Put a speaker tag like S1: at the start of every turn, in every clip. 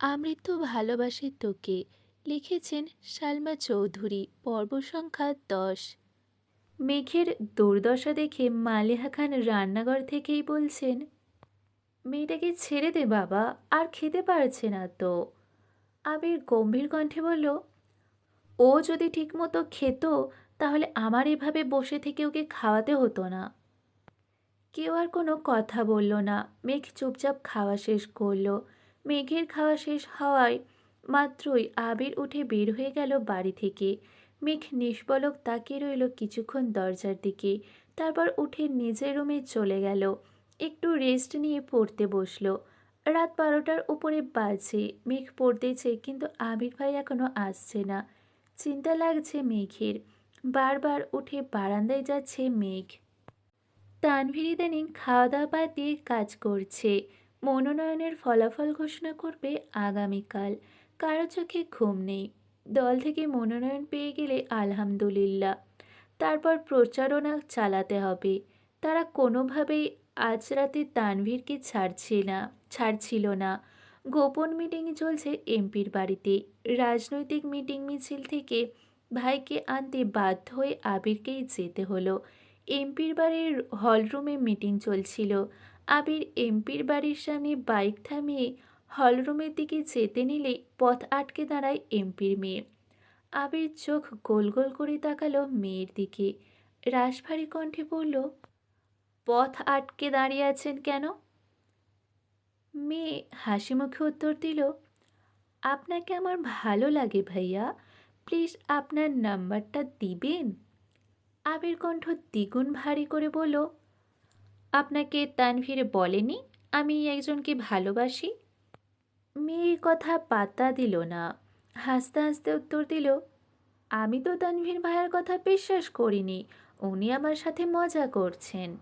S1: আমৃত্যু ভালোবাসে তোকে লিখেছেন সালমা চৌধুরী, পর্ব সংখ্যা দশ। মেঘের দুর্দশা দেখে মালেহা খান রান্নাঘর থেকেই বলছেন, মেয়েটাকে ছেড়ে দে বাবা, আর খেতে পারছে না তো। আবির গম্ভীর কণ্ঠে বলল, ও যদি ঠিকমতো খেত, তাহলে আমার এভাবে বসে থেকে ওকে খাওয়াতে হতো না। কেউ আর কোনো কথা বলল না। মেঘ চুপচাপ খাওয়া শেষ করল। মেঘের খাওয়া শেষ হওয়ায় মাত্রই আবির উঠে বের হয়ে গেল বাড়ি থেকে। মেঘ নিষ্পলক তাকিয়ে রইল কিছুক্ষণ দরজার দিকে। তারপর উঠে নিজের রুমে চলে গেল। একটু রেস্ট নিয়ে পড়তে বসল। রাত বারোটার উপরে বাজে মেঘ পড়তেছে, কিন্তু আবির ভাই এখনও আসছে না। চিন্তা লাগছে মেঘের। বারবার উঠে বারান্দায় যাচ্ছে মেঘ। তানভীর ইদানিং খাওয়া দাওয়া বাদ দিয়ে কাজ করছে। মনোনয়নের ফলাফল ঘোষণা করবে আগামীকাল। কারও চোখে ঘুম নেই। দল থেকে মনোনয়ন পেয়ে গেলে আলহামদুলিল্লাহ। তারপর প্রচারণা চালাতে হবে। তারা কোনোভাবেই আজ রাতে তানভীরকে ছাড়ছে না, ছাড়ছিল না। গোপন মিটিং চলছে এমপির বাড়িতে। রাজনৈতিক মিটিং মিছিল থেকে ভাইকে আনতে বাধ্য হয়ে আবিরকেই যেতে হলো। এমপির বাড়ির হলরুমে মিটিং চলছিল। আবির এমপির বাড়ির সামনে বাইক থামিয়ে হলরুমের দিকে যেতে নিলেই পথ আটকে দাঁড়ায় এমপির মেয়ে। আবির চোখ গোল গোল করে তাকালো মেয়ের দিকে। রাশভারী কণ্ঠে বলল, পথ আটকে দাঁড়িয়ে আছেন কেন? মেয়ে হাসি মুখে উত্তর দিল, আপনাকে আমার ভালো লাগে ভাইয়া। প্লিজ আপনার নাম্বারটা দিবেন? আবির কণ্ঠ দ্বিগুণ ভারী করে বলল আপনাকে তানভীর বলেনি, আমি একজনকে ভালোবাসি? মেয়ের কথা পাত্তা দিল না, হাসতে হাসতে উত্তর দিল, আমি তো তানভীর ভাইয়ের কথা বিশ্বাস করিনি, উনি আমার সাথে মজা করছেন।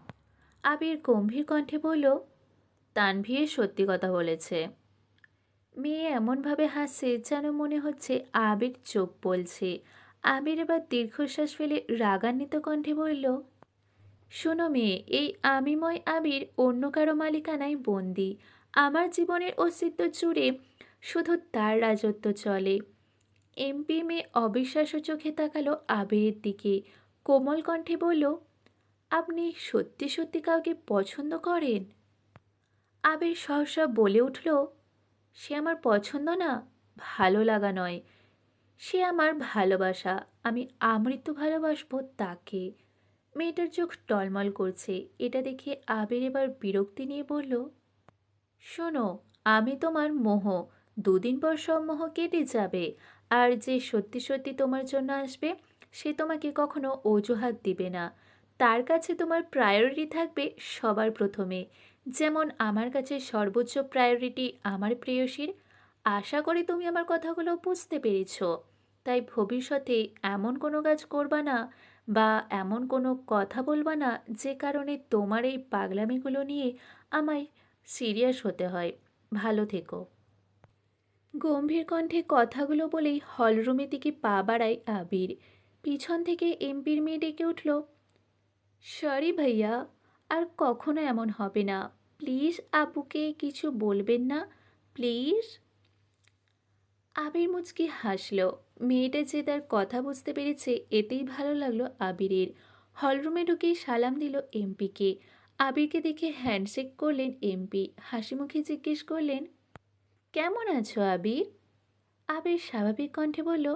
S1: আবির গম্ভীর কণ্ঠে বলল, তানভীর সত্যি কথা বলেছে। মেয়ে এমনভাবে হাসছে যেন মনে হচ্ছে আবির চোখ বলছে। আবির এবার দীর্ঘশ্বাস ফেলে রাগান্বিত কণ্ঠে বলল শোনো মেয়ে, এই আমিময় আবির অন্য কারও মালিকানায় বন্দি। আমার জীবনের অস্তিত্ব জুড়ে শুধু তার রাজত্ব চলে। এমপি মেয়ে অবিশ্বাস্য চোখে তাকালো আবিরের দিকে। কোমল কণ্ঠে বলল, আপনি সত্যি সত্যি কাউকে পছন্দ করেন? আবির সহসা বলে উঠল, সে আমার পছন্দ না, ভালো লাগা নয়। সে আমার ভালোবাসা, আমি আমৃত্যু ভালোবাসবো তাকে। মেয়েটার চোখ টলমল করছে। এটা দেখে আবির এবার বিরক্তি নিয়ে বলল, শোনো, আমি তোমার মোহ। দুদিন পর সব মোহ কেটে যাবে। আর যে সত্যি সত্যি তোমার জন্য আসবে, সে তোমাকে কখনো অজুহাত দিবে না। তার কাছে তোমার প্রায়োরিটি থাকবে সবার প্রথমে। যেমন আমার কাছে সর্বোচ্চ প্রায়োরিটি আমার প্রেয়সীর, আশা করি তুমি আমার কথাগুলো বুঝতে পেরেছ। তাই ভবিষ্যতে এমন কোনো কাজ করবা না বা এমন কোনো কথা বলবা না যে কারণে তোমার এই পাগলামিগুলো নিয়ে আমায় সিরিয়াস হতে হয়। ভালো থেকো। গম্ভীর কণ্ঠে কথাগুলো বলেই হলরুমের দিকে পা বাড়ায় আবির। পিছন থেকে এমপির মেয়ে ডেকে উঠল, সরি ভাইয়া, আর কখনো এমন হবে না। প্লিজ আপুকে কিছু বলবেন না, প্লিজ? আবির মুচকি হাসল মেয়েটা যে তার কথা বুঝতে পেরেছে, এতেই ভালো লাগল আবিরের। হলরুমে ঢুকেই সালাম দিল এমপিকে। আবিরকে দেখে হ্যান্ডশেক করলেন এমপি। হাসি মুখে জিজ্ঞেস করলেন, কেমন আছো আবির? আবির স্বাভাবিক কণ্ঠে বলল,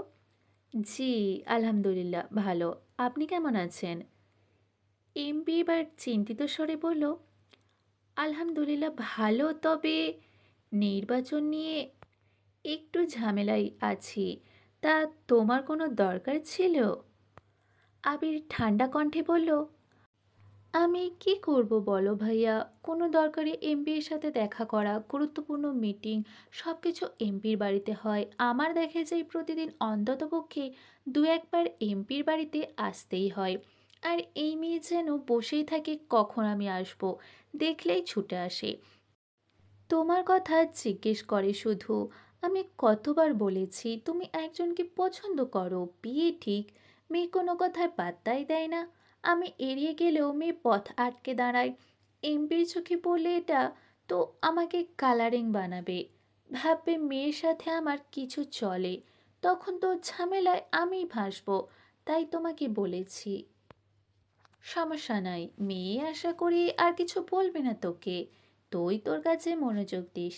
S1: জি, আলহামদুলিল্লাহ, ভালো। আপনি কেমন আছেন? এমপি এবার চিন্তিত স্বরে বলল, আলহামদুলিল্লাহ, ভালো। তবে নির্বাচন নিয়ে একটু ঝামেলায় আছি। তা তোমার কোনো দরকার ছিল? আবির ঠান্ডা কণ্ঠে বলল, আমি কি করব বলো ভাইয়া? কোনো দরকারে এমপির সাথে দেখা করা, গুরুত্বপূর্ণ মিটিং সব কিছু এমপির বাড়িতে হয়। আমার দেখে যাই প্রতিদিন অন্ততপক্ষে দু একবার এমপির বাড়িতে আসতেই হয়। আর এই মেয়ে যেন বসেই থাকে, কখন আমি আসব? দেখলেই ছুটে আসে। তোমার কথা জিজ্ঞেস করে শুধু। আমি কতবার বলেছি, তুমি একজনকে পছন্দ করো, বিয়ে ঠিক, মেয়ে কোনো কথায় পাত্তাই দেয় না। আমি এড়িয়ে গেলেও মেয়ে পথ আটকে দাঁড়ায়। এমপির চোখে পড়লে এটা তো আমাকে কালারিং বানাবে। ভাববে মেয়ের সাথে আমার কিছু চলে। তখন তো ঝামেলায় আমি ভাসবো, তাই তোমাকে বলেছি। সমস্যা নাই, মেয়ে আশা করি আর কিছু বলবে না তোকে। তুই তোর কাছে মনোযোগ দিস।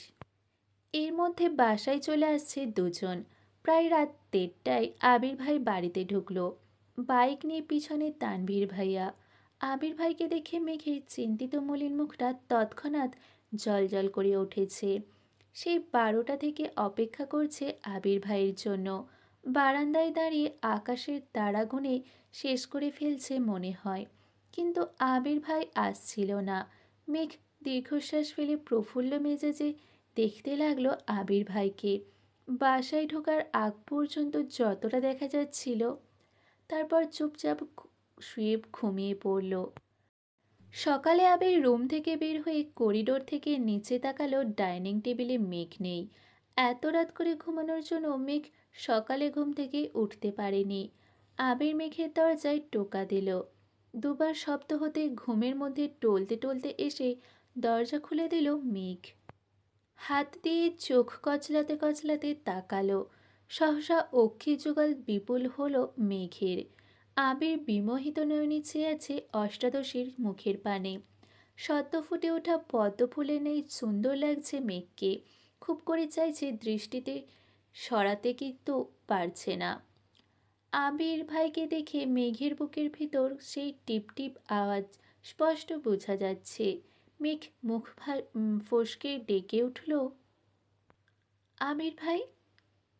S1: এর মধ্যে বাসায় চলে আসছে দুজন। প্রায় রাত দেড়টায় আবির ভাই বাড়িতে ঢুকলো। বাইক নিয়ে পিছনে তানভীর ভাইয়া। আবির ভাইকে দেখে মেঘের চিন্তিত মলিন মুখটা তৎক্ষণাৎ জল করে উঠেছে। সেই বারোটা থেকে অপেক্ষা করছে আবির ভাইয়ের জন্য। বারান্দায় দাঁড়িয়ে আকাশের তারা গুনে শেষ করে ফেলছে মনে হয়। কিন্তু আবির ভাই আসছিল না। মেঘ দীর্ঘশ্বাস ফেলে প্রফুল্ল মেজাজে দেখতে লাগল আবির ভাইকে। বাসায় ঢোকার আগ পর্যন্ত যতটা দেখা যাচ্ছিল, তারপর চুপচাপ শুয়ে ঘুমিয়ে পড়ল। সকালে আবির রুম থেকে বের হয়ে করিডোর থেকে নিচে তাকালো ডাইনিং টেবিলে মেঘ নেই। এত রাত করে ঘুমানোর জন্য মেঘ সকালে ঘুম থেকে উঠতে পারেনি। আবির মেঘের দরজায় টোকা দিল। দুবার শব্দ হতে ঘুমের মধ্যে টলতে টলতে এসে দরজা খুলে দিল মেঘ। হাত দিয়ে চোখ কচলাতে কচলাতে তাকালো। সহসা অক্ষি যুগল বিপুল হলো মেঘের। আবির বিমোহিত নয়নী চেয়ে আছে অষ্টাদশীর মুখের পানে। সদ্য ফুটে ওঠা পদ্ম ফুলের নেই সুন্দর লাগছে মেঘকে। খুব করে চাইছে দৃষ্টিতে, সরাতে কিন্তু পারছে না। আবির ভাইকে দেখে মেঘের বুকের ভিতর সেই টিপ টিপ আওয়াজ স্পষ্ট বোঝা যাচ্ছে। মেঘ মুখ ফসকে ডেকে উঠল। আবির ভাই?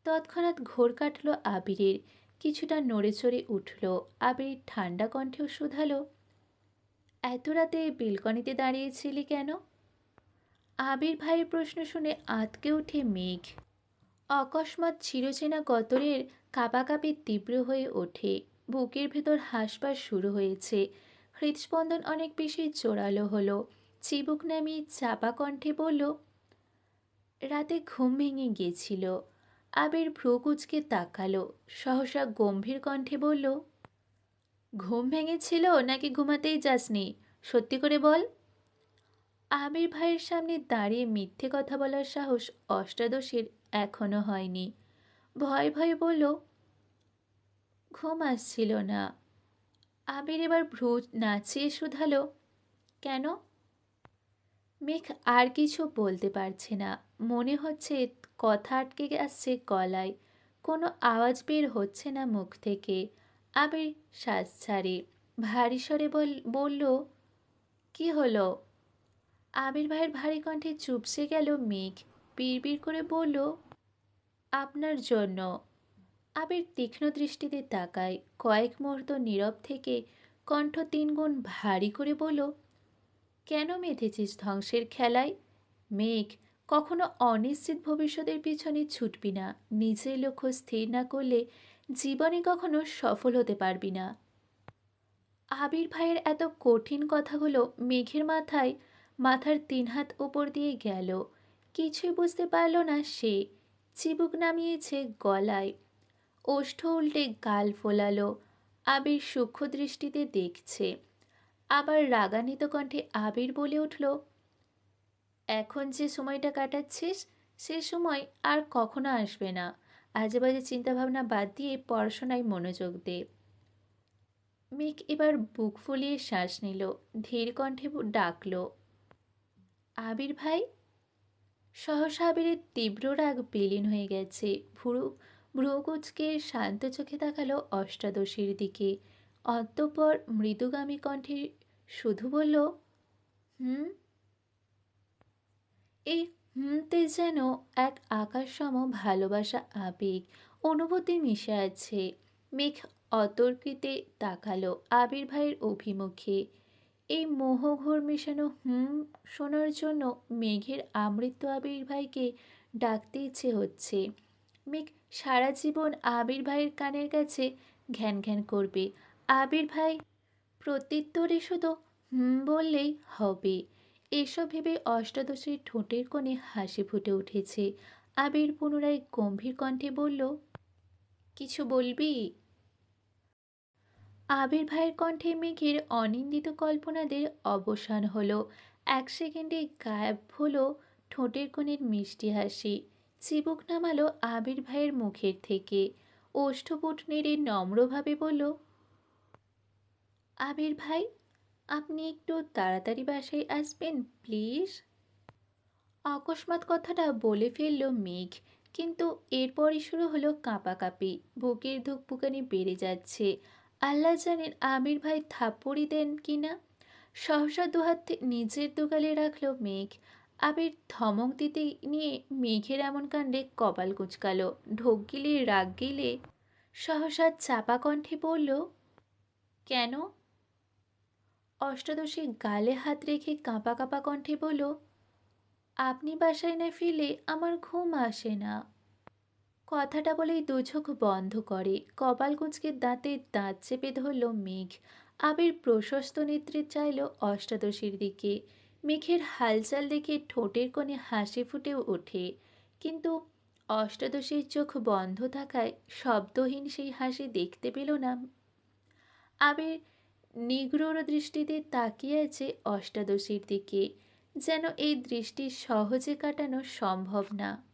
S1: তৎক্ষণাৎ ঘোর কাটল আবিরের। কিছুটা নড়ে চড়ে উঠল। আবির ঠান্ডা কণ্ঠেও শুধালো, এত রাতে বিলকনিতে দাঁড়িয়েছিলি কেন? আবির ভাইয়ের প্রশ্ন শুনে আতকে ওঠে মেঘ। অকস্মাৎ চিরচেনা গতরের কাঁপাকাঁপি তীব্র হয়ে ওঠে। বুকের ভেতর হাসপাস শুরু হয়েছে। হৃদস্পন্দন অনেক বেশি জোরালো হলো। চিবুক নামিয়ে চাপা কণ্ঠে বলল, রাতে ঘুম ভেঙে গিয়েছিল। আবির ভ্রু কুচকে তাকালো। সহসা গম্ভীর কণ্ঠে বলল, ঘুম ভেঙেছিল নাকি ঘুমাতেই যাসনি? সত্যি করে বল। আবির ভাইয়ের সামনে দাঁড়িয়ে মিথ্যে কথা বলার সাহস অষ্টাদশের এখনও হয়নি। ভয় ভয়ে বলল, ঘুম আসছিল না। আবির এবার ভ্রু নাচিয়ে শুধালো, কেন? মেঘ আর কিছু বলতে পারছে না। মনে হচ্ছে কথা আটকে আসছে গলায়। কোনো আওয়াজ বের হচ্ছে না মুখ থেকে। আবির শ্বাস ছাড়ে। ভারী স্বরে বলল, কি হলো? আবির ভাইয়ের ভারী কণ্ঠে চুপসে গেল মেঘ। বিড় করে বলল, আপনার জন্য। আবির তীক্ষ্ণ দৃষ্টিতে তাকায়। কয়েক মুহূর্ত নীরব থেকে কণ্ঠ তিনগুণ ভারী করে বলল কেন মেধেছিস ধ্বংসের খেলায়? মেঘ, কখনো অনিশ্চিত ভবিষ্যতের পিছনে ছুটবি না। নিজের লক্ষ্য স্থির না করলে জীবনে কখনো সফল হতে পারবি না। আবির ভাইয়ের এত কঠিন কথাগুলো মেঘের মাথায়, মাথার তিন হাত ওপর দিয়ে গেল। কিছুই বুঝতে পারল না সে। চিবুক নামিয়েছে গলায়। ওষ্ঠ উল্টে গাল ফোলালো। আবির সূক্ষ্ম দৃষ্টিতে দেখছে। আবার রাগান্বিত কণ্ঠে আবির বলে উঠল, এখন যে সময়টা কাটাচ্ছিস, সে সময় আর কখনো আসবে না। আজে বাজে চিন্তাভাবনা বাদ দিয়ে পড়াশোনায় মনোযোগ দে। মেঘ এবার বুক ফুলিয়ে শ্বাস নিল, ধীর কণ্ঠে ডাকল, আবির ভাই? সহসা আবিরের তীব্র রাগ বিলীন হয়ে গেছে। ভুরু, ভ্রুকুচকে শান্ত চোখে তাকালো অষ্টাদশীর দিকে। অতঃপর মৃদুগামী কণ্ঠে শুধু বলল, হুম? এই হুমতে যেন এক আকাশসম ভালোবাসা, আবেগ, অনুভূতি মিশে আছে। মেঘ অতর্কিতে তাকালো আবির ভাইয়ের অভিমুখে। এই মোহঘোর মেশানো হুম শোনার জন্য মেঘের আমৃত্য আবির ভাইকে ডাকতে ইচ্ছে হচ্ছে। মেঘ সারা জীবন আবির ভাইয়ের কানের কাছে ঘ্যান ঘ্যান করবে। আবির ভাই, প্রত্যুত্তরে শুধু হুম বললেই হবে। এসব ভেবে অষ্টাদশীর ঠোঁটের কোণে হাসি ফুটে উঠেছে। আবির পুনরায় গম্ভীর কণ্ঠে বলল, কিছু বলবি? আবির ভাইয়ের কণ্ঠে মেঘের অনিন্দিত কল্পনাদের অবসান হলো। এক সেকেন্ডে গায়েব হলো ঠোঁটের কোণের মিষ্টি হাসি। চিবুক নামালো আবির ভাইয়ের মুখের থেকে। ওষ্ঠপুট নেড়ে নম্রভাবে বলল আবির ভাই, আপনি একটু তাড়াতাড়ি বাসায় আসবেন, প্লিজ? অকস্মাৎ কথাটা বলে ফেলল মেঘ, কিন্তু এরপরই শুরু হলো কাঁপাকাঁপি। বুকের ধুকপুকানি বেড়ে যাচ্ছে। আল্লাহ জানেন আমির ভাই থাপ্পড়ি দেন কি না। সহসা দুহাত নিজের দুগালে রাখল মেঘ। আবির ধমক দিতে নিয়ে মেঘের এমন কাণ্ডে কপাল কুচকালো। ঢোক গিলে, রাগ গিলে সহসা চাপা কণ্ঠে বলল, কেন? অষ্টাদশী গালে হাত রেখে কাঁপা কাঁপা কণ্ঠে বলল, আপনি বাসায় না ফিরলে আমার ঘুম আসে না। কথাটা বলেই দুচোখ বন্ধ করে, কপাল কুঁচকে দাঁতে দাঁত চেপে ধরল মেঘ। আবির প্রশস্ত নেত্রে চাইল অষ্টাদশীর দিকে। মেঘের হালচাল দেখে ঠোঁটের কোণে হাসি ফুটে ওঠে। কিন্তু অষ্টাদশীর চোখ বন্ধ থাকায় শব্দহীন সেই হাসি দেখতে পেল না। আবির নিগ্রর দৃষ্টিতে তাকিয়ে আছে অষ্টাদশীর দিকে, যেন এই দৃষ্টি সহজে কাটানো সম্ভব না।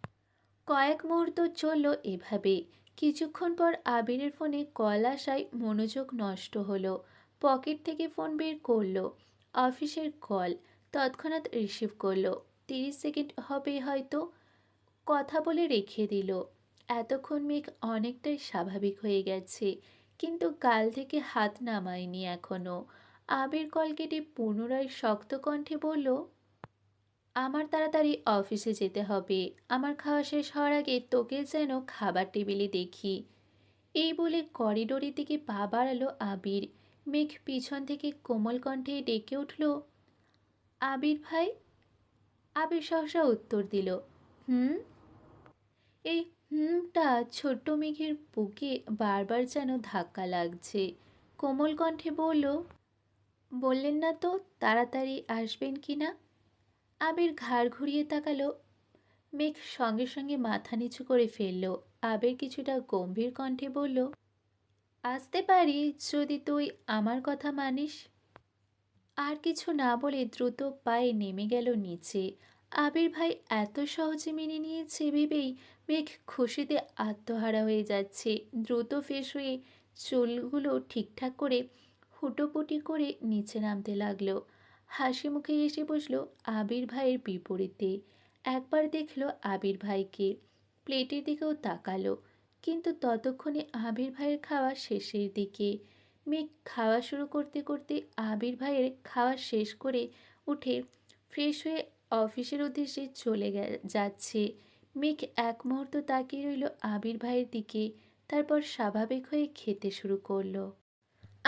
S1: কয়েক মুহূর্ত চলল এভাবে। কিছুক্ষণ পর আবিরের ফোনে কল আসায় মনোযোগ নষ্ট হলো। পকেট থেকে ফোন বের করল। অফিসের কল তৎক্ষণাৎ রিসিভ করল। তিরিশ সেকেন্ড হবে হয়তো। কথা বলে রেখে দিল। এতক্ষণ মেঘ অনেকটাই স্বাভাবিক হয়ে গেছে। কিন্তু গাল থেকে হাত নামায়নি এখনও। আবির কল কেটে পুনরায় শক্ত কণ্ঠে বলল, আমার তাড়াতাড়ি অফিসে যেতে হবে। আমার খাওয়া শেষ হওয়ার আগে তোকে যেন খাবার টেবিলে দেখি। এই বলে করিডোরের দিকে পা বাড়ালো আবির। মেঘ পিছন থেকে কোমল কণ্ঠে ডেকে উঠল, আবির ভাই? আবির সহসা উত্তর দিল, হুম? এই হুমটা ছোট্ট মেঘের বুকে বারবার যেন ধাক্কা লাগছে। কোমল কণ্ঠে বলল, বললেন না তো তাড়াতাড়ি আসবেন কি না? আবির ঘাড় ঘুরিয়ে তাকালো। মেঘ সঙ্গে সঙ্গে মাথা নিচু করে ফেলল। আবির কিছুটা গম্ভীর কণ্ঠে বলল, আসতে পারি যদি তুই আমার কথা মানিস। আর কিছু না বলে দ্রুত পায়ে নেমে গেল নিচে। আবির ভাই এত সহজে মেনে নিয়েছে ভেবেই মেঘ খুশিতে আত্মহারা হয়ে যাচ্ছে। দ্রুত ফেস হয়ে চুলগুলো ঠিকঠাক করে হুটোপুটি করে নিচে নামতে লাগল। হাসি মুখে এসে বসল আবির ভাইয়ের বিপরীতে। একবার দেখল আবির ভাইকে। প্লেটের দিকেও তাকালো, কিন্তু ততক্ষণে আবির ভাইয়ের খাওয়া শেষের দিকে। মেঘ খাওয়া শুরু করতে করতে আবির ভাইয়ের খাওয়া শেষ করে উঠে ফ্রেশ হয়ে অফিসের উদ্দেশ্যে চলে যাচ্ছে। মেঘ এক মুহূর্ত তাকিয়ে রইল আবির ভাইয়ের দিকে, তারপর স্বাভাবিক হয়ে খেতে শুরু করল।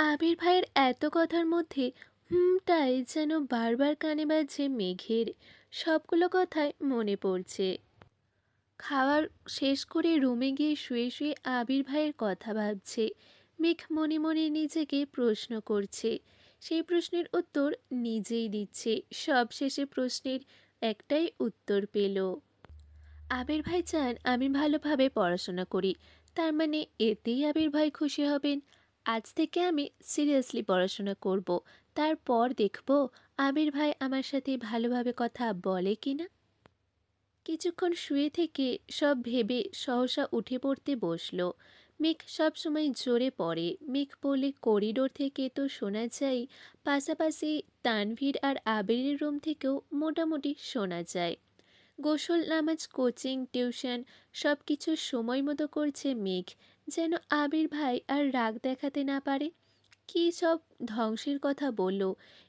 S1: আবির ভাইয়ের এত কথার মধ্যে হুমটাই যেন বারবার কানে বাজছে মেঘের। সবগুলো কথাই মনে পড়ছে। খাওয়ার শেষ করে রুমে গিয়ে শুয়ে শুয়ে আবির ভাইয়ের কথা ভাবছে। মেঘ মনে মনে নিজেকে প্রশ্ন করছে। সেই প্রশ্নের উত্তর নিজেই দিচ্ছে। সব শেষে প্রশ্নের একটাই উত্তর পেল, আবির ভাই চান আমি ভালোভাবে পড়াশোনা করি। তার মানে এতেই আবির ভাই খুশি হবেন। আজ থেকে আমি সিরিয়াসলি পড়াশোনা করব। তারপর দেখব আবির ভাই আমার সাথে ভালোভাবে কথা বলে কি না কিছুক্ষণ শুয়ে থেকে সব ভেবে সহসা উঠে পড়তে বসল। মেঘ সবসময় জোরে পড়ে। মেঘ বলে করিডোর থেকে তো শোনা যায়, পাশাপাশি তানভীর আর আবিরের রুম থেকেও মোটামুটি শোনা যায়। গোসল, নামাজ, কোচিং, টিউশন সব কিছু সময় মতো করছে মেঘ। যেন আবির ভাই আর রাগ দেখাতে না পারে। কী সব ধ্বংসের কথা বলল,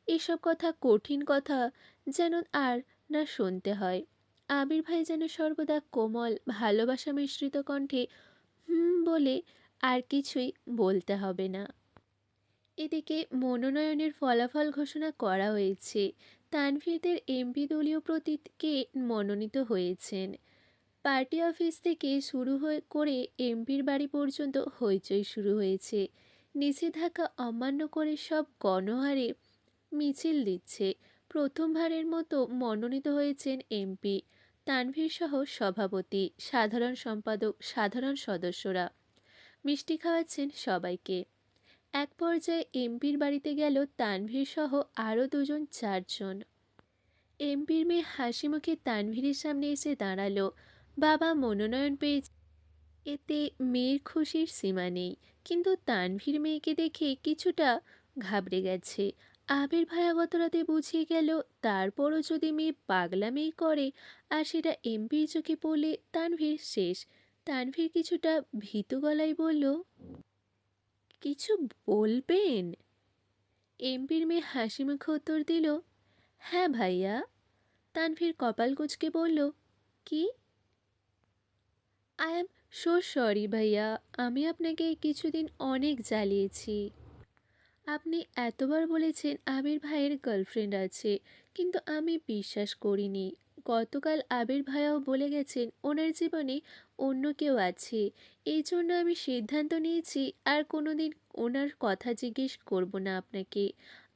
S1: এসব কথা কঠিন কথা যেন আর না শুনতে হয়। আবির ভাই যেন সর্বদা কোমল, ভালোবাসা মিশ্রিত কণ্ঠে হুম, বলে আর কিছুই বলতে হবে না। এদিকে মনোনয়নের ফলাফল ঘোষণা করা হয়েছে। তানভীরদের এমপি দলীয় প্রতীকে মনোনীত হয়েছেন। পার্টি অফিস থেকে শুরু হয়ে করে এমপির বাড়ি পর্যন্ত হইচই শুরু হয়েছে। নিষেধাজ্ঞা অমান্য করে সব গণহারে মিছিল দিচ্ছে। প্রথমবারের মতো মনোনীত হয়েছেন এমপি। তানভীর সহ সভাপতি, সাধারণ সম্পাদক, সাধারণ সদস্যরা। মিষ্টি খাওয়াচ্ছেন সবাইকে। এক পর্যায়ে এমপির বাড়িতে গেল তানভীর সহ আরও দুজন চারজন। এমপির মেয়ে হাসি মুখে তানভীরের সামনে এসে দাঁড়াল।
S2: বাবা মনোনয়ন পেয়েছে। এতে মেয়ের খুশির সীমা নেই। কিন্তু তানভীর মেয়েকে দেখে কিছুটা ঘাবড়ে গেছে। আবির ভাইয়া গত রাতে বুঝিয়ে গেল, তারপরও যদি মেয়ে পাগলামি করে, আর সেটা এমপির চোখে পড়লে তানভীর শেষ। তানভীর কিছুটা ভীতু গলায় বলল, কিছু বলবেন? এমপির মেয়ে হাসি মুখে উত্তর দিল হ্যাঁ ভাইয়া। তানভীর কপাল কুচকে বলল, কি? আই এম সো সরি ভাইয়া, আমি আপনাকে কিছুদিন অনেক জ্বালিয়েছি। আপনি এতবার বলেছেন আবির ভাইয়ের গার্লফ্রেন্ড আছে, কিন্তু আমি বিশ্বাস করিনি। গতকাল আবির ভাইয়াও বলে গেছেন ওনার জীবনে অন্য কেউ আছে। এই জন্য আমি সিদ্ধান্ত নিয়েছি আর কোনো দিন ওনার কথা জিজ্ঞেস করব না আপনাকে।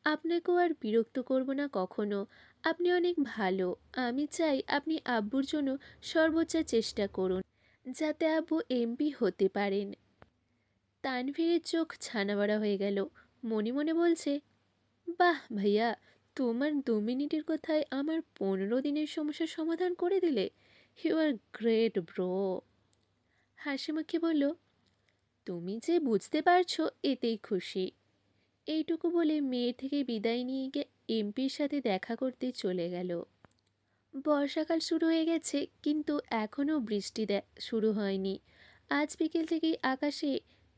S2: আপনাকেও আর বিরক্ত করব না কখনো। আপনি অনেক ভালো। আমি চাই আপনি আব্বুর জন্য সর্বোচ্চ চেষ্টা করুন, যাতে আব্বু এমপি হতে পারেন। তানভীরের চোখ ছানাবড়া হয়ে গেল। মনে মনে বলছে, বাহ ভাইয়া, তোমার দু মিনিটের কথায় আমার পনেরো দিনের সমস্যার সমাধান করে দিলে। ইউ আর গ্রেট ব্রো হাসি মুখে বলল, তুমি যে বুঝতে পারছ এতেই খুশি। এইটুকু বলে মেয়ে থেকে বিদায় নিয়ে গিয়ে এমপির সাথে দেখা করতে চলে গেল। বর্ষাকাল শুরু হয়ে গেছে, কিন্তু এখনও বৃষ্টি শুরু হয়নি। আজ বিকেল থেকেই আকাশে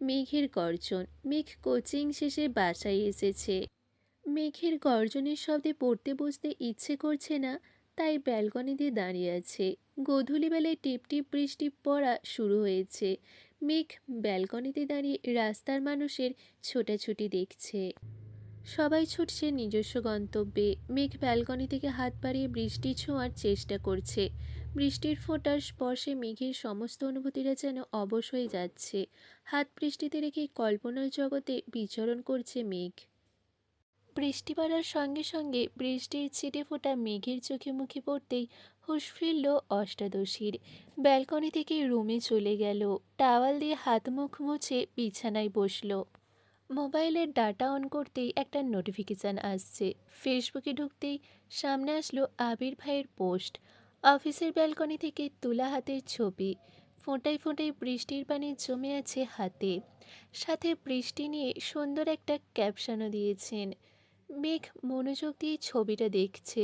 S2: মেঘের গর্জন। মেঘ কোচিং শেষে বাসায় এসেছে। মেঘের গর্জনের শব্দে পড়তে বসতে ইচ্ছে করছে না, তাই ব্যালকনিতে দাঁড়িয়ে আছে। গধূলিবেলায় টিপ টিপ বৃষ্টি পড়া শুরু হয়েছে। মেঘ ব্যালকনিতে দাঁড়িয়ে রাস্তার মানুষের ছোটাছুটি দেখছে। সবাই ছুটছে নিজস্ব গন্তব্যে। মেঘ ব্যালকনি থেকে হাত বাড়িয়ে বৃষ্টি ছোঁয়ার চেষ্টা করছে। বৃষ্টির ফোঁটার স্পর্শে মেঘের সমস্ত অনুভূতিরা যেন অবশ হয়ে যাচ্ছে। হাত বৃষ্টিতে রেখে কল্পনার জগতে বিচরণ করছে মেঘ। বৃষ্টি পড়ার সঙ্গে সঙ্গে বৃষ্টির ছিটে ফোটা মেঘের চোখে মুখে পড়তেই হুঁশ ফিরল অষ্টাদশীর। ব্যালকনি থেকে রুমে চলে গেল। টাওয়াল দিয়ে হাত মুখ মুছে বিছানায় বসল। মোবাইলের ডাটা অন করতেই একটা নোটিফিকেশান আসছে। ফেসবুকে ঢুকতেই সামনে আসলো আবির ভাইয়ের পোস্ট অফিসের ব্যালকনি থেকে তোলা হাতের ছবি। ফোঁটায় ফোঁটায় বৃষ্টির পানি জমে আছে হাতে। সাথে বৃষ্টি নিয়ে সুন্দর একটা ক্যাপশনও দিয়েছেন। মেঘ মনোযোগ দিয়ে ছবিটা দেখছে।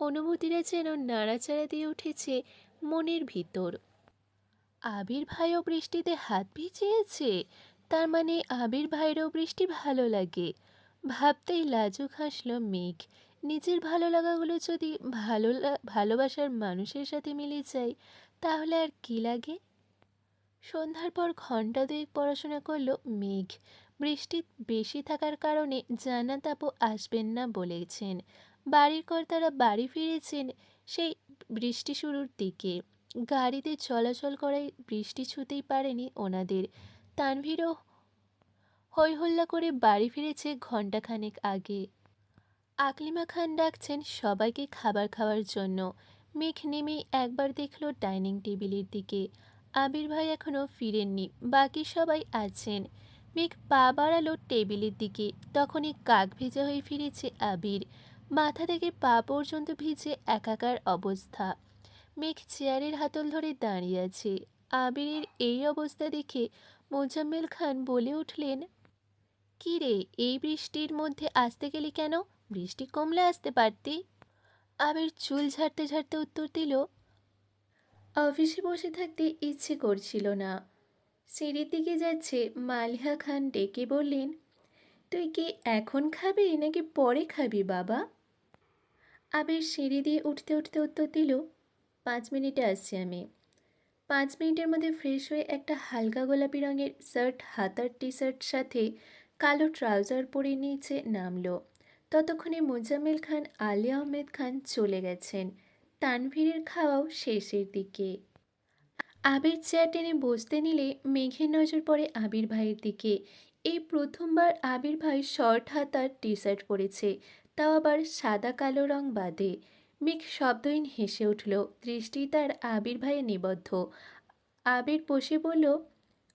S2: অনুভূতিরা যেন নাড়াচাড়া দিয়ে উঠেছে মনের ভিতর। আবির ভাইও বৃষ্টিতে হাত ভিজিয়েছে। তার মানে আবির ভাইয়েরও বৃষ্টি ভালো লাগে। ভাবতেই লাজুক হাসল মেঘ। নিজের ভালো লাগাগুলো যদি ভালো ভালোবাসার মানুষের সাথে মিলে যায়, তাহলে আর কি লাগে? সন্ধ্যার পর ঘণ্টা দুয়েক পড়াশোনা করল মেঘ। বৃষ্টি বেশি থাকার কারণে জান্নাত আপু আসবেন না বলেছেন। বাড়ির কর্তারা বাড়ি ফিরেছেন সেই বৃষ্টি শুরুর দিকে। গাড়িতে চলাচল করায় বৃষ্টি ছুতেই পারেনি ওনাদের। তানভীরও হই হল্লা করে বাড়ি ফিরেছে ঘণ্টাখানেক আগে। আকলিমা খান ডাকছেন সবাইকে খাবার খাওয়ার জন্য। মেঘ নেমেই একবার দেখল ডাইনিং টেবিলের দিকে। আবির ভাই এখনও ফিরেননি, বাকি সবাই আছেন। মেঘ পা বাড়ালো টেবিলের দিকে, তখনই কাক ভেজা হয়ে ফিরেছে আবির। মাথা থেকে পা পর্যন্ত ভিজে একাকার অবস্থা। মেঘ চেয়ারের হাতল ধরে দাঁড়িয়ে আছে। আবিরের এই অবস্থা দেখে মোজাম্মেল খান বলে উঠলেন, কী রে, এই বৃষ্টির মধ্যে আসতে গেলি কেন? বৃষ্টি কমলে আসতে পারতি। আবির চুল ঝাড়তে ঝাড়তে উত্তর দিল, অফিসে বসে থাকতে ইচ্ছে করছিল না। সিঁড়ির দিকে যাচ্ছে মালিহা খান ডেকে বললেন, তুই কি এখন খাবি নাকি পরে খাবি বাবা? আবির সিঁড়ি দিয়ে উঠতে উঠতে উত্তর দিল, পাঁচ মিনিটে আসছি আমি। পাঁচ মিনিটের মধ্যে ফ্রেশ হয়ে একটা হালকা গোলাপি রঙের শার্ট হাতার টি শার্ট সাথে কালো ট্রাউজার পরে নিচে নামলো। ততক্ষণে মোজাম্মেল খান, আলী আহমেদ খান চলে গেছেন। তানভীরের খাওয়াও শেষের দিকে। আবির চেয়ার টেনে বসতে নিলে মেঘের নজর পড়ে আবির ভাইয়ের দিকে। এই প্রথমবার আবির ভাই শর্ট হাতার টি শার্ট পরেছে, তাও আবার সাদা কালো রং বাদে। মেঘ শব্দহীন হেসে উঠল, দৃষ্টি তার আবির ভাইয়ে নিবদ্ধ। আবির বসে বলল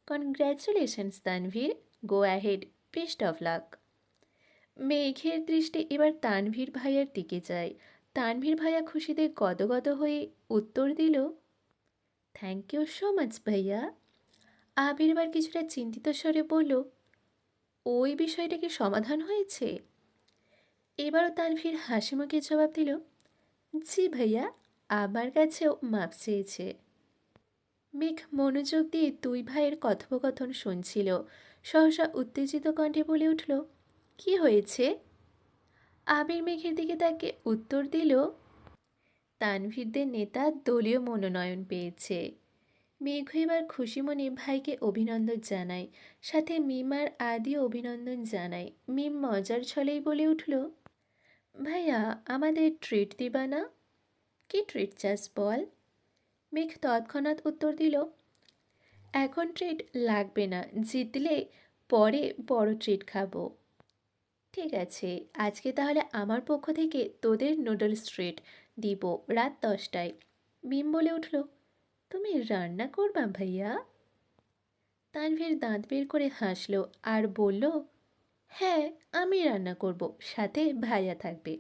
S2: congratulations Tanvir. Go ahead best of luck মেঘের দৃষ্টি এবার তানভীর ভাইয়ার দিকে যায়। তানভীর ভাইয়া খুশিতে গদগদ হয়ে উত্তর দিল
S1: থ্যাংক ইউ সো মাচ ভাইয়া। আবির এবার কিছুটা চিন্তিত স্বরে বলল, ওই বিষয়টা কি সমাধান হয়েছে? এবারও তানভীর হাসি মুখে জবাব দিল জি ভাইয়া, আমার কাছেও মাপ চেয়েছে। মেঘ মনোযোগ দিয়ে দুই ভাইয়ের কথোপকথন শুনছিল। সহসা উত্তেজিত কণ্ঠে বলে উঠল, কি হয়েছে? আবির মেঘের দিকে তাকে উত্তর দিল, তানভীরদের নেতা দলীয় মনোনয়ন পেয়েছে। মেঘ এবার খুশি মনে ভাইকে অভিনন্দন জানায়, সাথে মিমার আদিও অভিনন্দন জানায়। মিম মজার ছলেই বলে উঠল ভাইয়া, আমাদের ট্রিট দিবা না? কি ট্রিট চাস বল? মেঘ তৎক্ষণাৎ উত্তর দিল, এখন ট্রিট লাগবে না, জিতলে পরে বড় ট্রিট খাব। ঠিক আছে, আজকে তাহলে আমার পক্ষ থেকে তোদের নুডলস ট্রিট দিব রাত দশটায়। মিম বলে উঠল, তুমি রান্না করবা ভাইয়া? তানভীর দাঁত বের করে হাসলো আর বলল হ্যাঁ আমি রান্না করব, সাথে ভাইয়া থাকবে।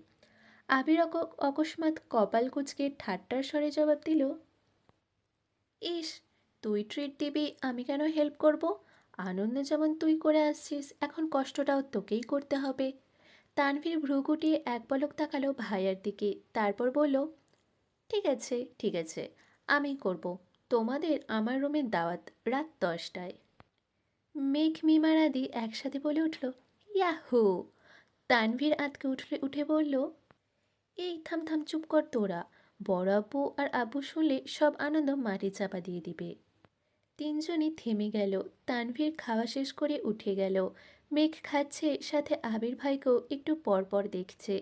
S1: আবির অকস্মাৎ কপাল কুচকে ঠাট্টার স্বরে জবাব দিল, ইস, তুই ট্রিট দিবি, আমি কেন হেল্প করব? আনন্দ যেমন তুই করে আসছিস, এখন কষ্টটাও তোকেই করতে হবে। তানভীর ভ্রু গুটিয়ে এক পলক তাকালো ভাইয়ার দিকে, তারপর বলল, ঠিক আছে ঠিক আছে, আমি করব। তোমাদের আমার রুমের দাওয়াত রাত দশটায়। মেঘ মিমার আদি একসাথে বলে উঠল ইয়াহু। তানভীর আতকে উঠলে, উঠে বলল, এই থাম থাম, চুপ কর তোরা। বড় আব্বু আর আব্বু শুনলে সব আনন্দ মাটি চাপা দিয়ে দিবে তিনজনই থেমে গেল। তানভীর খাওয়া শেষ করে উঠে গেল। মেঘ খাচ্ছে, সাথে আবির ভাইকেও একটু পরপর দেখছে।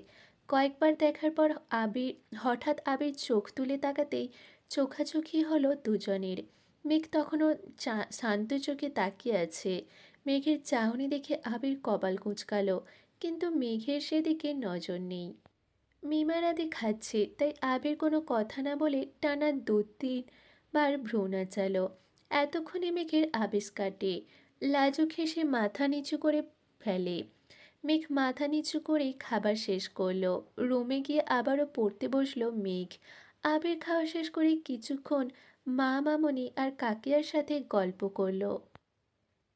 S1: কয়েকবার দেখার পর আবির, হঠাৎ আবির চোখ তুলে তাকাতেই চোখাচোখি হলো দুজনের। মেঘ তখনও চা, শান্ত চোখে তাকিয়ে আছে। মেঘের চাহনি দেখে আবির কপাল কুঁচকালো, কিন্তু মেঘের সেদিকে নজর নেই। মিমারাদি খাচ্ছে, তাই আবির কোনো কথা না বলে টানা দু তিনবার ভ্রু নাচালো এতক্ষণে মেঘের আবেশ কাটে, লাজুক হেসে মাথা নিচু করে ফেলে। মেঘ মাথা নিচু করে খাবার শেষ করল, রুমে গিয়ে আবারও পড়তে বসল মেঘ। আবির খাওয়া শেষ করে কিছুক্ষণ মা মামনি আর কাকিয়ার সাথে গল্প করল।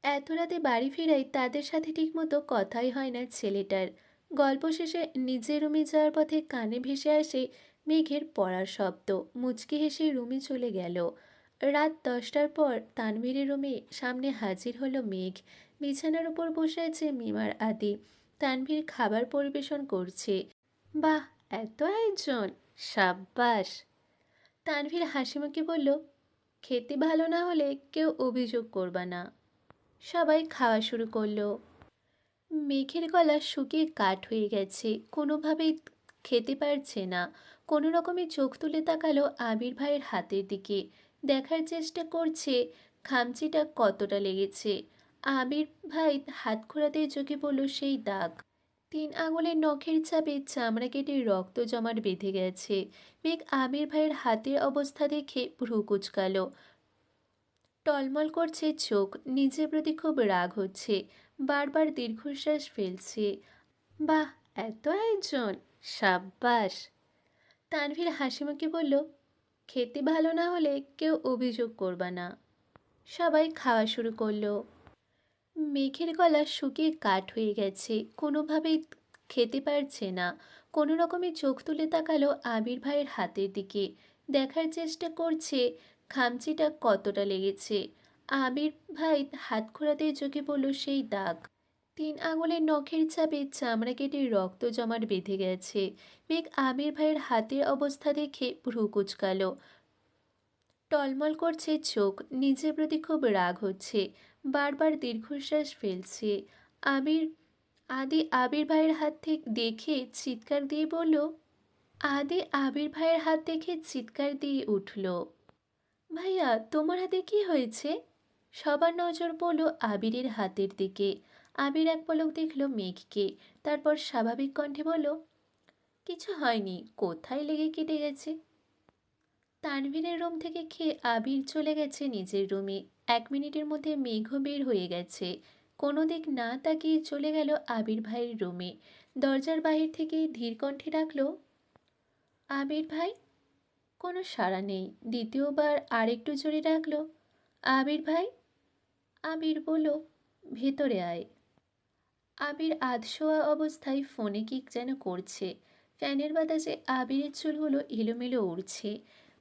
S1: এত রাতে বাড়ি ফেরাই তাদের সাথে ঠিকমতো কথাই হয় না ছেলেটার। গল্প শেষে নিজের রুমে যাওয়ার পথে কানে ভেসে আসে মেঘের পড়ার শব্দ। মুচকি হেসে রুমে চলে গেল। রাত দশটার পর তানভীরের রুমে সামনে হাজির হলো মেঘ। বিছানার উপর বসে আছে মিমার আদি। তানভীর খাবার পরিবেশন করছে। বাহ, এত আয়োজন! সাব্বাস! তানভীর হাসি মুখে বলল, খেতে ভালো না হলে কেউ অভিযোগ করবা না। সবাই খাওয়া শুরু করল। মেঘের গলা শুকিয়ে কাঠ হয়ে গেছে। কোনোভাবেই খেতে পারছে না। কোনো রকমে চোখ তুলে তাকালো আবির ভাইয়ের হাতের দিকে। দেখার চেষ্টা করছে খামচিটা কতটা লেগেছে। আবির ভাই হাত ঘোরাতে চোখে পড়ল সেই দাগ। তিন আঙুলের নখের চাপে চামড়া কেটে রক্ত জমাট বেঁধে গেছে। মেঘ আবির ভাইয়ের হাতের অবস্থা দেখে ভ্রু কুচকালো। টলমল করছে চোখ, নিজের প্রতি খুব রাগ হচ্ছে, বারবার দীর্ঘশ্বাস ফেলছে। বাহ, এত আয়োজন সাব্বাস। তানভীর হাসি মুখে বলল, খেতে ভালো না হলে কেউ অভিযোগ করবা না। সবাই খাওয়া শুরু করল। মেঘের গলা শুকিয়ে কাঠ হয়ে গেছে, কোনোভাবেই খেতে পারছে না। কোনো রকমে চোখ তুলে তাকালো আবির ভাইয়ের হাতের দিকে। দেখার চেষ্টা করছে খামচিটা কতটা লেগেছে? আবির ভাই হাত ঘোরাতে চোখে পড়ল সেই দাগ। তিন আঙুলের নখের চাপে চামড়া কেটে রক্ত জমাট বেঁধে গেছে। মেঘ আবির ভাইয়ের হাতের অবস্থা দেখে ভ্রু কুচকালো। টলমল করছে চোখ, নিজের প্রতি খুব রাগ হচ্ছে। বারবার দীর্ঘশ্বাস ফেলছে। আবির আদি আবির ভাইয়ের হাত থেকে, দেখে চিৎকার দিয়ে বলল, আদি আবির ভাইয়ের হাত দেখে চিৎকার দিয়ে উঠল। ভাইয়া, তোমার হাতে কি হয়েছে? সবার নজর পড়ল আবিরের হাতের দিকে। আবির এক পলক দেখল মেঘকে, তারপর স্বাভাবিক কণ্ঠে বলল, কিছু হয়নি, কোথায় লেগে কেটে গেছে? তানভীরের রুম থেকে খেয়ে আবির চলে গেছে নিজের রুমে। এক মিনিটের মধ্যে মেঘও বের হয়ে গেছে। কোনো দিক না তাকিয়ে চলে গেল আবির ভাইয়ের রুমে। দরজার বাহির থেকে ধীর কণ্ঠে ডাকলো, আবির ভাই কোনো সাড়া নেই। দ্বিতীয়বার আরেকটু জোরে ডাকলো, আবির ভাই? আবির বলল, ভেতরে আয়। আবির আধশোয়া অবস্থায় ফোনে কি যেন করছে। ফ্যানের বাতাসে আবিরের চুলগুলো এলোমেলো উড়ছে।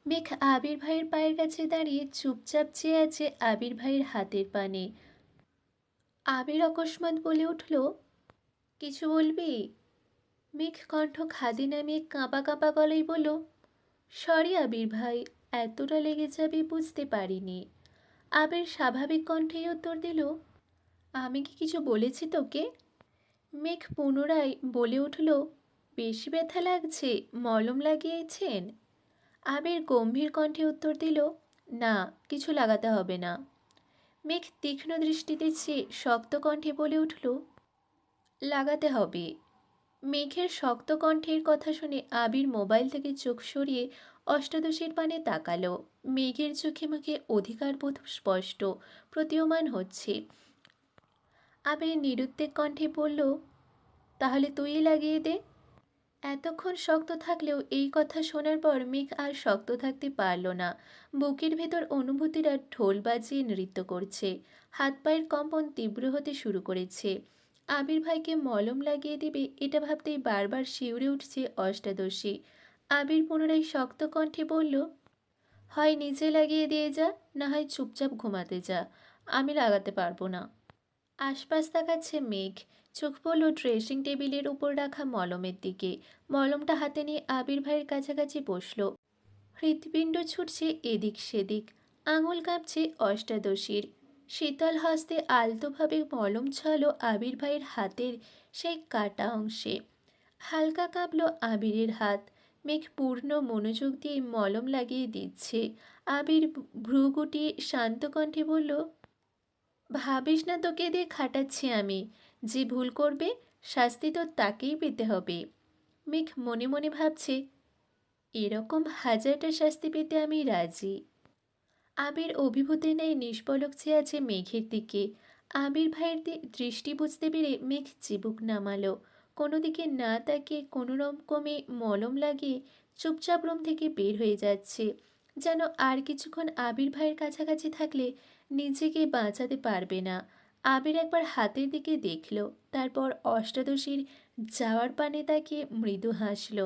S1: মেঘ আবির ভাইয়ের পায়ের কাছে দাঁড়িয়ে চুপচাপ চেয়ে আছে আবির ভাইয়ের হাতের পানে। আবির অকস্মাৎ বলে উঠল, কিছু বলবি? মেঘ কণ্ঠ খাদি নামিয়ে কাঁপা কাঁপা গলায় বলল সরি আবির ভাই, এতটা লেগে যাবে বুঝতে পারিনি। আবির স্বাভাবিক কণ্ঠেই উত্তর দিল, আমি কি কিছু বলেছি তোকে? মেঘ পুনরায় বলে উঠল, বেশি ব্যথা লাগছে, মলম লাগিয়েছেন? আবির গম্ভীর কণ্ঠে উত্তর দিল, না, কিছু লাগাতে হবে না। মেঘ তীক্ষ্ণ দৃষ্টিতে চেয়ে শক্ত কণ্ঠে বলে উঠল, লাগাতে হবে। মেঘের শক্ত কণ্ঠের কথা শুনে আবির মোবাইল থেকে চোখ সরিয়ে অষ্টাদশীর পানে তাকালো। মেঘের চোখে মুখে অধিকারবোধ স্পষ্ট, প্রতীয়মান হচ্ছে। আবির নিরুদ্বেগ কণ্ঠে বলল, তাহলে তুই লাগিয়ে দে। এতক্ষণ শক্ত থাকলেও এই কথা শোনার পর মেঘ আর শক্ত থাকতে পারল না। বুকের ভেতর অনুভূতিরা ঢোল বাজিয়ে নৃত্য করছে। হাত পায়ের কম্পন তীব্র হতে শুরু করেছে। আবির ভাইকে মলম লাগিয়ে দেবে, এটা ভাবতেই বারবার শিউরে উঠছে অষ্টাদশী। আবির পুনরায় শক্ত কণ্ঠে বলল, হয় নিজে লাগিয়ে দিয়ে যা, না হয় চুপচাপ ঘুমাতে যা, আমি লাগাতে পারব না। আশপাশ তাকাচ্ছে মেঘ। চোখ পড়ল ড্রেসিং টেবিলের উপর রাখা মলমের দিকে। মলমটা হাতে নিয়ে আবির ভাইয়ের কাছাকাছি বসল। হৃৎপিণ্ড ছুটছে এদিক সেদিক। আঙুল কাঁপছে অষ্টাদশীর। শীতল হস্তে আলতোভাবে মলম ছড়ালো আবির ভাইয়ের হাতের সেই কাটা অংশে। হালকা কাঁপলো আবিরের হাত। মেঘ পূর্ণ মনোযোগ দিয়ে মলম লাগিয়ে দিচ্ছে। আবির ভ্রু গুটিয়ে শান্ত কণ্ঠে বলল, ভাবিস না তোকে দিয়ে খাটাচ্ছি আমি। যে ভুল করবে, শাস্তি তো তাকেই পেতে হবে। মেঘ মনে মনে ভাবছে, এরকম হাজারটা শাস্তি পেতে আমি রাজি। আবির অভিভূতি নেই নিষ্পলক চেয়ে আছে মেঘের দিকে। আবির ভাইয়ের দৃষ্টি বুঝতে পেরে মেঘ চিবুক নামালো। কোনো দিকে না তাকে কোনো রকমে মলম লাগিয়ে চুপচাপ রুম থেকে বের হয়ে যাচ্ছে। যেন আর কিছুক্ষণ আবির ভাইয়ের কাছাকাছি থাকলে নিজেকে বাঁচাতে পারবে না। আবির একবার হাতের দিকে দেখল, তারপর অষ্টাদশীর যাওয়ার পানে তাকে মৃদু হাসল।